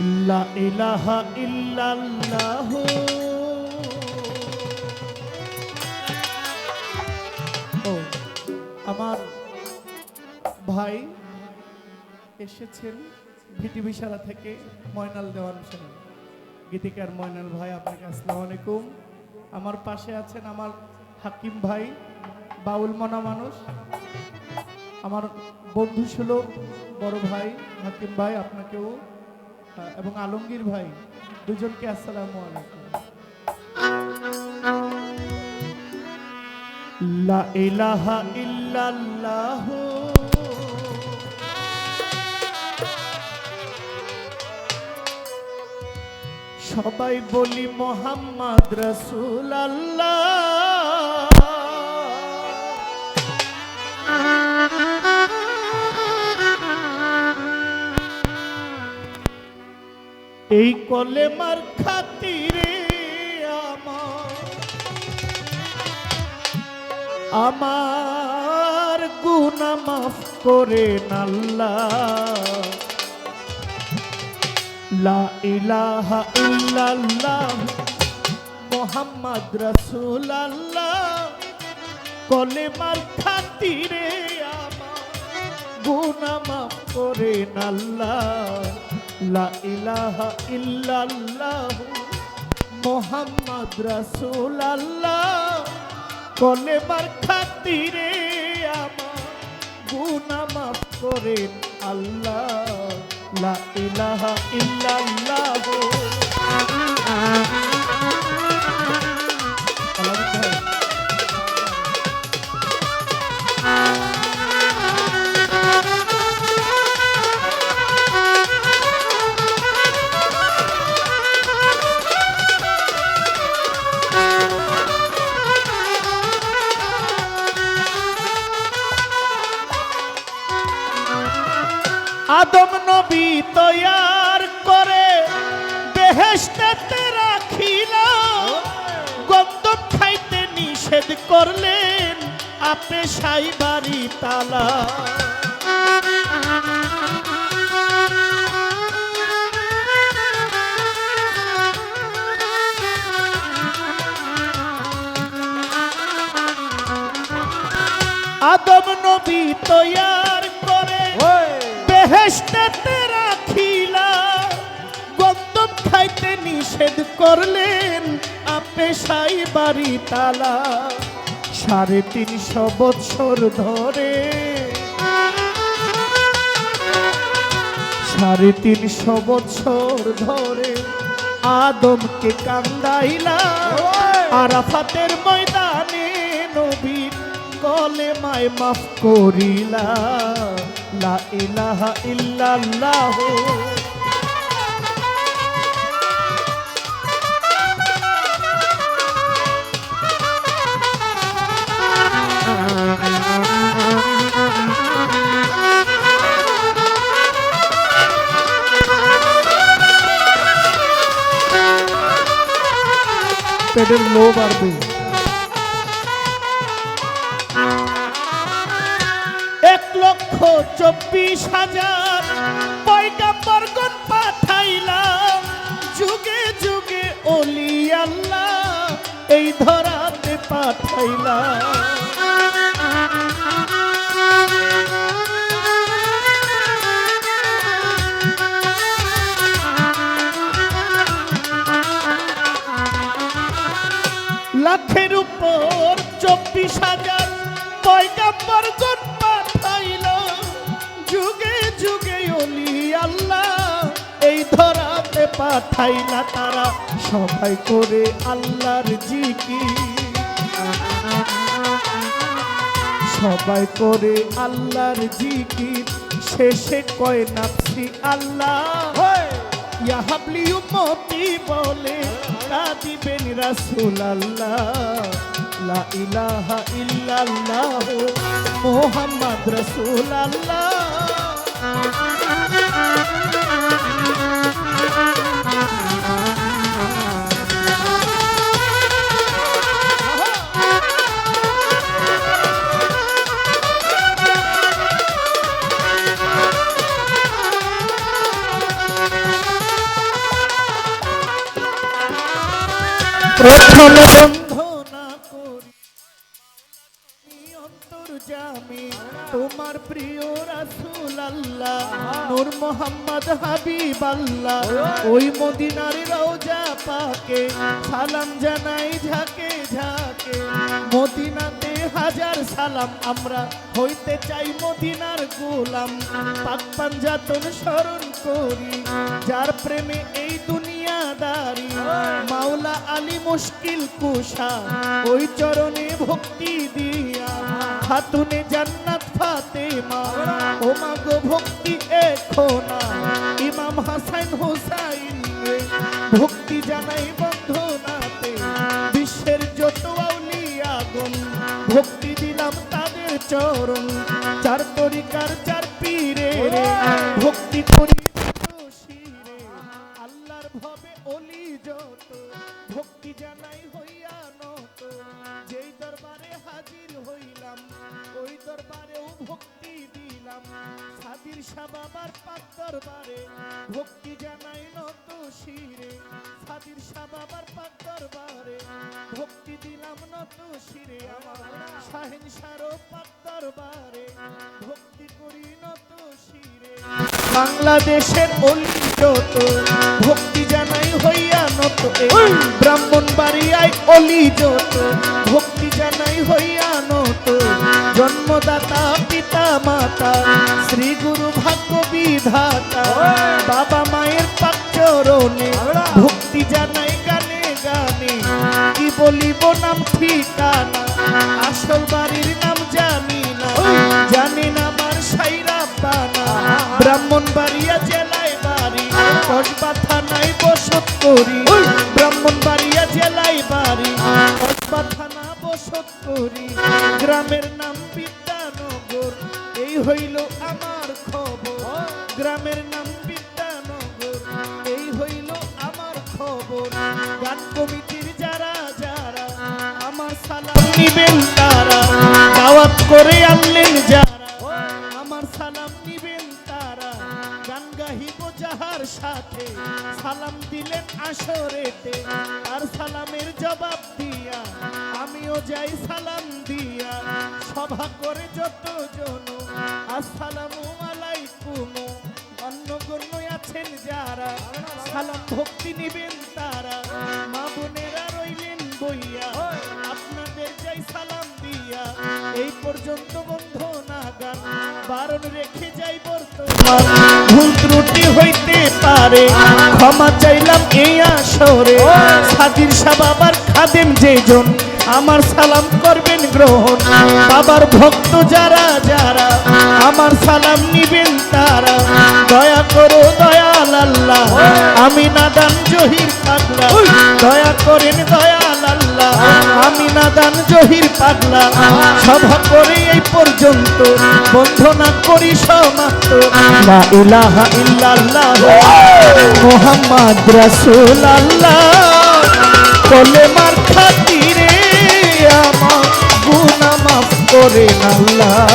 লা ইলাহা ইল্লাল্লাহ। ও, আমার ভাই এসেছেন ভিটি বিশালা থেকে ময়নাল দেওয়ান হোসেন। গীতিকার ময়নাল ভাই, আপনাকে আসসালামু আলাইকুম। আমার পাশে আছেন আমার হাকিম ভাই, বাউল মনা মানুষ। আমার বন্ধু সুলভ বড় ভাই, হাকিম ভাই, আপনাকেও এবং আলমগীর ভাই দুজনকে আসসালামু আলাইকুম। সবাই বলি মোহাম্মদ রসুল আল্লাহ এই কলেমার খাতিরে আমার আমার গুনা মাফ করে আল্লাহ লা ইলাহা ইল্লাল্লাহ, মোহাম্মদ কলেমার খাতিরে আমার গুনা মাফ করে আল্লাহ লা ইলাহা ইল্লাল্লাহ মোহাম্মদ রাসূলুল্লাহ। কলেমার খাতিরে আমার গুনাহ মাফ করেন আল্লাহ। লা ইলাহা ইল্লাল্লাহ। করলেন আপে সাই বাড়ি তালা। আদম নবী তৈয়ার করে বেহেশতে রাখিলা। গন্তম খাইতে নিষেধ করলেন আপে সাই বাড়ি তালা। সাড়ে তিনশো বছর ধরে। সাড়ে তিনশো বছর ধরে আদমকে কান্দাইলা। আরাফাতের ময়দানে নবীর কলে মায় মাফ করিলা। লা ইলাহা ইল্লাল্লাহ। পেটের লো বাড়বে এক লক্ষ চব্বিশ হাজার পয়গাম্বরগণ পাঠাইলাম? যুগে যুগে অলি আল্লাহ এই ধরাতে পাঠাইলাম। ধরাতে পাঠাইলা তারা। সবাই করে আল্লাহর জিকি সবাই করে আল্লাহর জিকির। শেষে কয় নাফসি আল্লাহ। ইয়াহাবলি উম্মতি বলে তা দিবেন রাসূল আল্লাহ লা ইলাহা ইল্লাল্লাহ মুহাম্মদ রাসূল আল্লাহ বন্ধনা জামি, তোমার প্রিয় রাসূল আল্লাহ নূর মোহাম্মদ হাবিব আল্লাহ ওই মদিনার পাকে, সালাম জানাই মদিনাতে হাজার সালাম, আমরা হইতে চাই মদিনার গোলাম। পাক পাঞ্জাতন স্মরণ করি, যার প্রেমে এই দুনিয়াদারি মাওলা আলী মুশকিল কুশা ওই চরণে ভক্তি দিয়া। খাতুনে জান্নাত ফাতেমা, ও মাগো ভক্তি এখনা। ইমাম হাসান হুসাইন ভক্তি জানাই বন্ধনাতে। বিশ্বের যত আউলিয়াগণ ভক্তি দিলাম তাদের চরণ। চার তরিকার চার পীরে ভক্তি করি দরবারে ভক্তি জানাই নত শিরে সাদির শাহ বাবার পাক দরবারে ভক্তি দিলাম নত শিরে আমার শাহিন শাহরো পাক দরবারে ভক্তি করি নত শিরে। বাংলাদেশের অলি যত ভক্তি জানাই হইয়া নত ব্রাহ্মণ বাড়িয়ায় অলি যত ভক্তি জানাই হইয়া নত। জন্মদাতা পিতা মাতা শ্রী গুরু বিধাতা বাবা মায়ের পাক চরণে ভক্তি জানাই গানে গানে। কি বলিব নাম ঠিকানা? আসল বাড়ির নাম জানি না জানি না আমার সাইরা পানা ব্রাহ্মণ বাড়িয়া জেলায় বাড়ি। কসবা থানায় বসত করি। ব্রাহ্মণ বাড়িয়া জেলায় বাড়ি। কসবা থানা বসত করি। গ্রামের নাম বিদ্যানগর এই হইল আমার খবর। গ্রামের নাম বিদ্যানগর এই হইল আমার খবর। গান কমিটির যারা যারা, আমার সালাম নিবেন তারা। দাওয়াত করে আনলেন যারা। আমার সালাম নিবেন তারা। গান গাহিব যাহার সাথে। সালাম দিলেন আসরেতে। আর সালামের জবাব দিয়া আমিও যাই সালাম দিয়া। সভা করে যত জন আসসালামু আলাইকুম। অন্য গণ্য আছেন যারা, সালাম ভক্তি নিবেন তারা। মা বোনেরা রইলেন বইয়া আপনাদের যাই সালাম দিয়া। এই পর্যন্ত বন্ধ না গান বারণ রেখে যাই বর্তমান। ভুল ত্রুটি হইতে পারে, ক্ষমা চাইলাম এই আসরে। সাদির শাহ বাবার খাদেম যেজন আমার সালাম করবেন গ্রহণ। বাবার ভক্ত যারা যারা আমার সালাম নিবেন তারা। দয়া করো, দয়াল আল্লাহ, আমি নাদান জহির পাগলা। দয়া করেন, দয়াল আল্লাহ, আমি নাদান জহির পাগলা। সভা করে এই পর্যন্ত বন্ধনা করি সমাপ্ত। লা ইলাহা ইল্লাল্লাহ, মুহাম্মদ রাসূলুল্লাহ। কলেমার খাতিরে করেন আল্লাহ।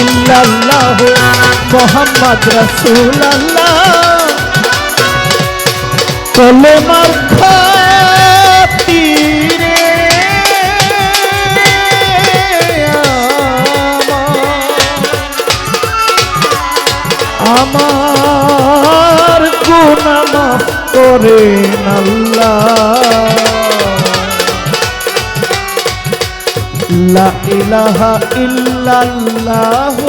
ইল্লাল্লাহ মুহাম্মদ কলেমার খাতিরে আমার। গুনাহ করেন আল্লাহ। লা ইলাহা ইল্লাল্লাহু